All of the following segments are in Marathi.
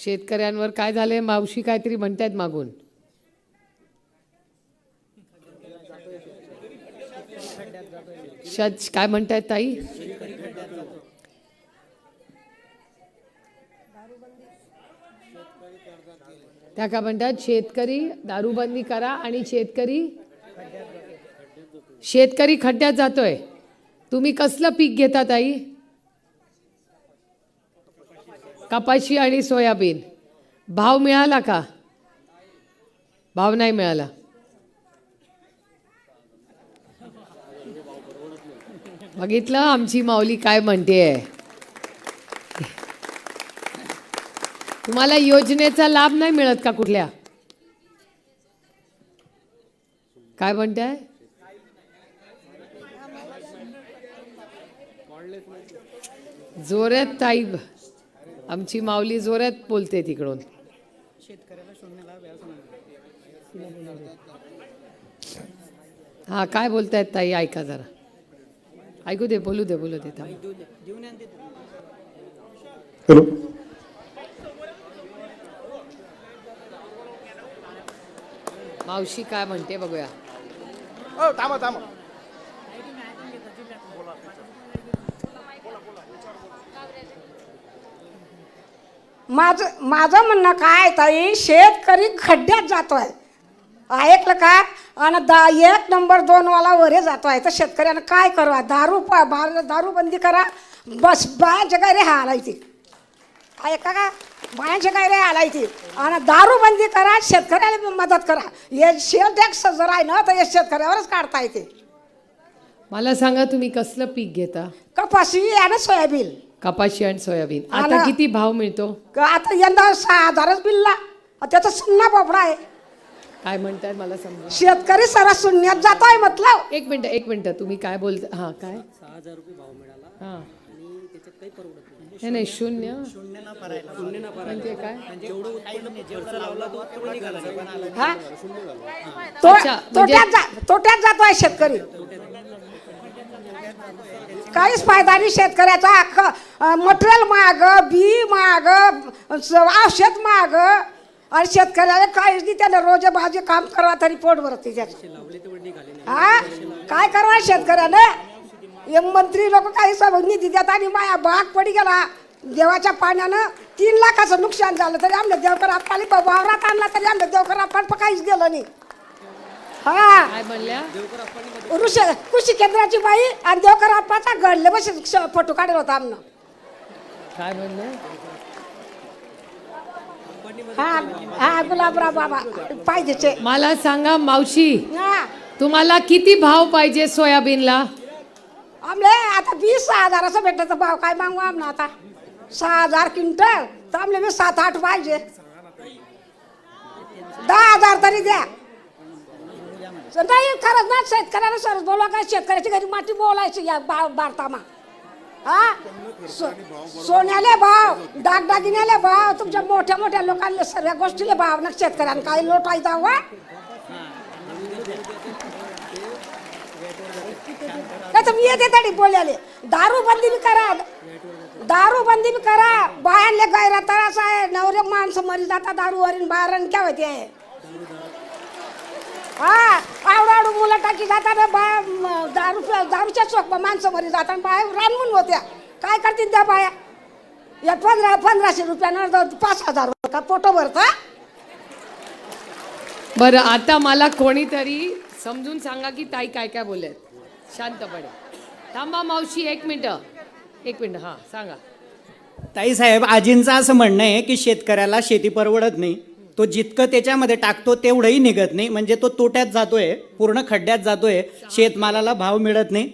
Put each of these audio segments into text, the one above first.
शेतकऱ्यांवर काय झालंय? मावशी काहीतरी म्हणतायत मागून. शच काय म्हणतायत ताई? त्या काय म्हणतात? शेतकरी दारूबंदी करा आणि शेतकरी शेतकरी खड्ड्यात जातोय. तुम्ही कसलं पीक घेता ताई? कपाशी आणि सोयाबीन. भाव मिळाला का? भाव नाही मिळाला. बघितलं आमची माऊली काय म्हणते. तुम्हाला योजनेचा लाभ नाही मिळत का कुठल्या? काय म्हणताय? जोरात ताई. आमची माऊली जोरात बोलते तिकडून. हा काय बोलतायत ताई? ऐका जरा. ऐकू दे बोलू दे बोलू दे. हॅलो. मावशी काय म्हणते बघूया. हो थांबा थांबा. माझं माझं म्हणणं काय ताई? शेतकरी खड्ड्यात जातोय. ऐकलं का? आणि दा एक नंबर दोन वाला वरे जातोय. तर शेतकऱ्यानं काय करावं दारू पा बार दारूबंदी करा. बस बायांच्या काय रे हालायची ऐका का? बायांच्या काय रे हालायची आणि दारूबंदी करा शेतकऱ्याला मदत करा. हे शेल टॅक्स जर आहे ना तर हे शेतकऱ्यावरच काढता येते. मला सांगा तुम्ही कसलं पीक घेता? कपाशी आणि सोयाबीन. कपाशी आणि सोयाबीन. आता आला. किती भाव मिळतो? का आता यंदा सहा हजारच बिलला त्याचा सुन्ना पोपडा आहे. काय म्हणताय मला समजा शेतकरी सारा शून्यात जातोय मतलब एक मिनिट एक मिनिट. तुम्ही काय बोलता हा काय? सहा हजार रुपये भाव मिळाला हा. काही परवडत नाही नाही नाही शून्य. शून्य ना भरायला शून्य ना म्हणजे काय? नाही. हा? तो अच्छा, म्हणजे- तोट्यात जा तोट्यात जातोय शेतकरी. काहीच फायदा नाही शेतकऱ्याचा. मटेरियल माग बी माग औषध माग. आणि शेतकऱ्याला काहीच नाही त्याला रोज भाजी काम करा तरी पोट भरते त्याचं. हा? काय करवा शेतकऱ्यानं हे मंत्री लोक काही निधी देतात आणि माया बाग पडी गेला. देवाच्या पाण्यानं तीन लाखाचं नुकसान झालं तरी आमलं देवकर आपली वावरात आणला तरी आमलं देवकर आपण काहीच गेलं नाही. हा. काय म्हणल्या ऋषी कृषी केंद्राची बाई आणि देवकर आप्पाचा घडले बस फोटो काढला होता आमनं. काय म्हणलं हा हा गुलाबराव बाबा. पाहिजेचे. मला सांगा मावशी हा. तुम्हाला किती भाव पाहिजे सोयाबीनला? आमले आता वीस सहा हजाराचा भेटत भाव काय मागू आमना आता? सहा हजार क्विंटल. तर आमले मी सात आठ पाहिजे. दहा हजार तरी द्या. नाही खरंच ना शेतकऱ्याला सरस बोलवा काय शेतकऱ्याची घरी माती बोलायची या बा भारतामा. हा? सो- सोन्याले भाव दागदागिन्याले भाव तुमच्या मोठ्या मोठ्या लोकांना सगळ्या गोष्टीले भाव ना शेतकऱ्यांना. काही लोटायचा वा नाही तर मी येते तरी बोलायले. दारू बंदी बी करा. दारू बंदी बी करा. बायांले गैरा त्रास आहे. नवरे माणसं मरी जाता दारू वरीन बाहेर काय आहे हा आवडा आवडू मुलं टाकी जातात बाया म, दारू दारूच्या चोक माणसं मरी जातात बाया रानमून होत्या. काय करतील त्या बाया? या पंधरा पंधराशे रुपयानं पाच हजार रुपये का? पोटं भरता बरं आता मला कोणीतरी समजून सांगा की ताई काय काय बोलत शांतपणे. थांबा मावशी एक मिनिट. एक मिनिट हा सांगा. ताई साहेब आजींचं असं म्हणणं आहे की शेतकऱ्याला शेती परवडत नाही. तो जितकं त्याच्यामध्ये टाकतो तेवढंही निघत नाही. म्हणजे तो तोट्यात जातोय पूर्ण खड्ड्यात जातोय. शेतमालाला भाव मिळत नाही.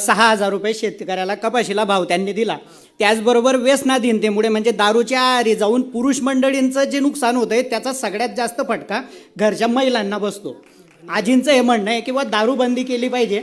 सहा हजार रुपये शेतकऱ्याला कपाशीला भाव त्यांनी दिला. त्याचबरोबर व्यसनाधीनतेमुळे म्हणजे दारूच्या आहारी जाऊन पुरुष मंडळींचं जे नुकसान होतं आहे त्याचा सगळ्यात जास्त फटका घरच्या महिलांना बसतो. आजींचं हे म्हणणं आहे किंवा दारूबंदी केली पाहिजे.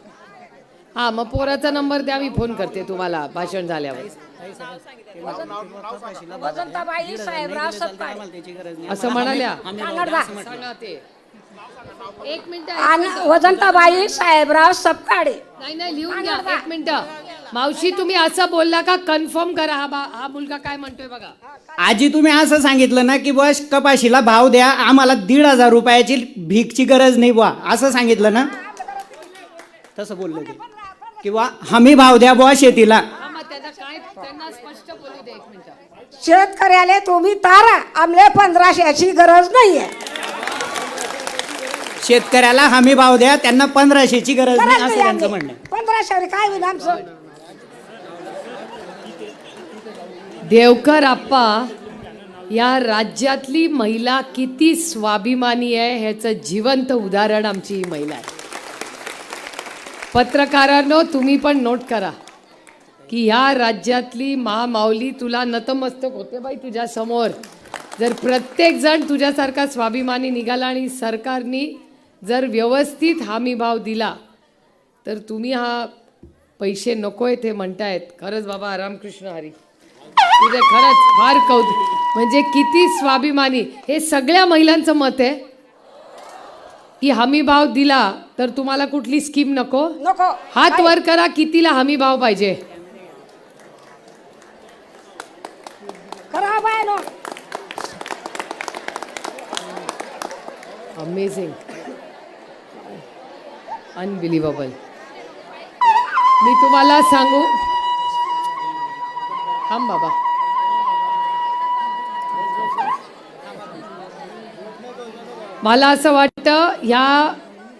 हा मग पोराचा नंबर द्या मी फोन करते तुम्हाला. भाषण झाल्यावर. साहेबराव असं म्हणाल्या. कानडदा. सांगा ते. एक मिनिट आणि वसंताबाई साहेबराव सपकाडे. नाही नाही लिहून घ्या. एक मिनिट. मावशी तुम्ही असं बोलला का? कन्फर्म करा हा बा. हा मुलगा काय म्हणतोय बघा. आजी तुम्ही असं सांगितलं ना की बस कपाशीला भाव द्या. आम्हाला दीड हजार रुपयाची भीकची गरज नाही बुवा. असं सांगितलं ना? तसं बोललं ते किंवा हमी भाव द्या बुवा शेतीला. मग त्यांना काय त्यांना स्पष्ट बोलू दे एक मिनिट. शेतकऱ्याला तुम्ही तारा आमले पंधराशेची गरज नाहीये. शेतकऱ्याला हमी भाव द्या त्यांना पंधराशेची गरज नाही गरज असं नाही त्यांचं. म्हणणं आहे. पंधराशे काय होईल आमचं? देवकर आप्पा या राज्यातली महिला किती स्वाभिमानी आहे ह्याचं जिवंत उदाहरण आमची ही महिला आहे. पत्रकारांनो तुम्ही पण नोट करा की ह्या राज्यातली महामाऊली तुला नतमस्तक होते बाई तुझ्या समोर. जर प्रत्येक जण तुझ्यासारखा स्वाभिमानी निघाला आणि सरकारनी जर व्यवस्थित हमीभाव दिला तर तुम्ही हा पैसे नको आहेत हे म्हणतायत. खरंच बाबा रामकृष्ण हरी. तुझे खरंच फार कौतुक. म्हणजे किती स्वाभिमानी. हे सगळ्या महिलांचं मत आहे. की हमी भाव दिला तर तुम्हाला कुठली स्कीम नको? नको. हात वर करा कितीला हमी भाव पाहिजे. करा बाय नो अमेझिंग अनबिलिव्हेबल मी तुम्हाला सांगू. थांब बाबा. मला असं वाटतं ह्या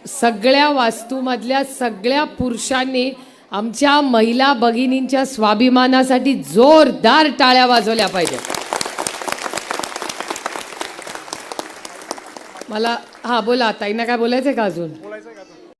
सगळ्या वास्तूमधल्या सगळ्या पुरुषांनी आमच्या महिला भगिनींच्या स्वाभिमानासाठी जोरदार टाळ्या वाजवल्या पाहिजे मला हा बोला ताईंना काय बोलायचं का अजून?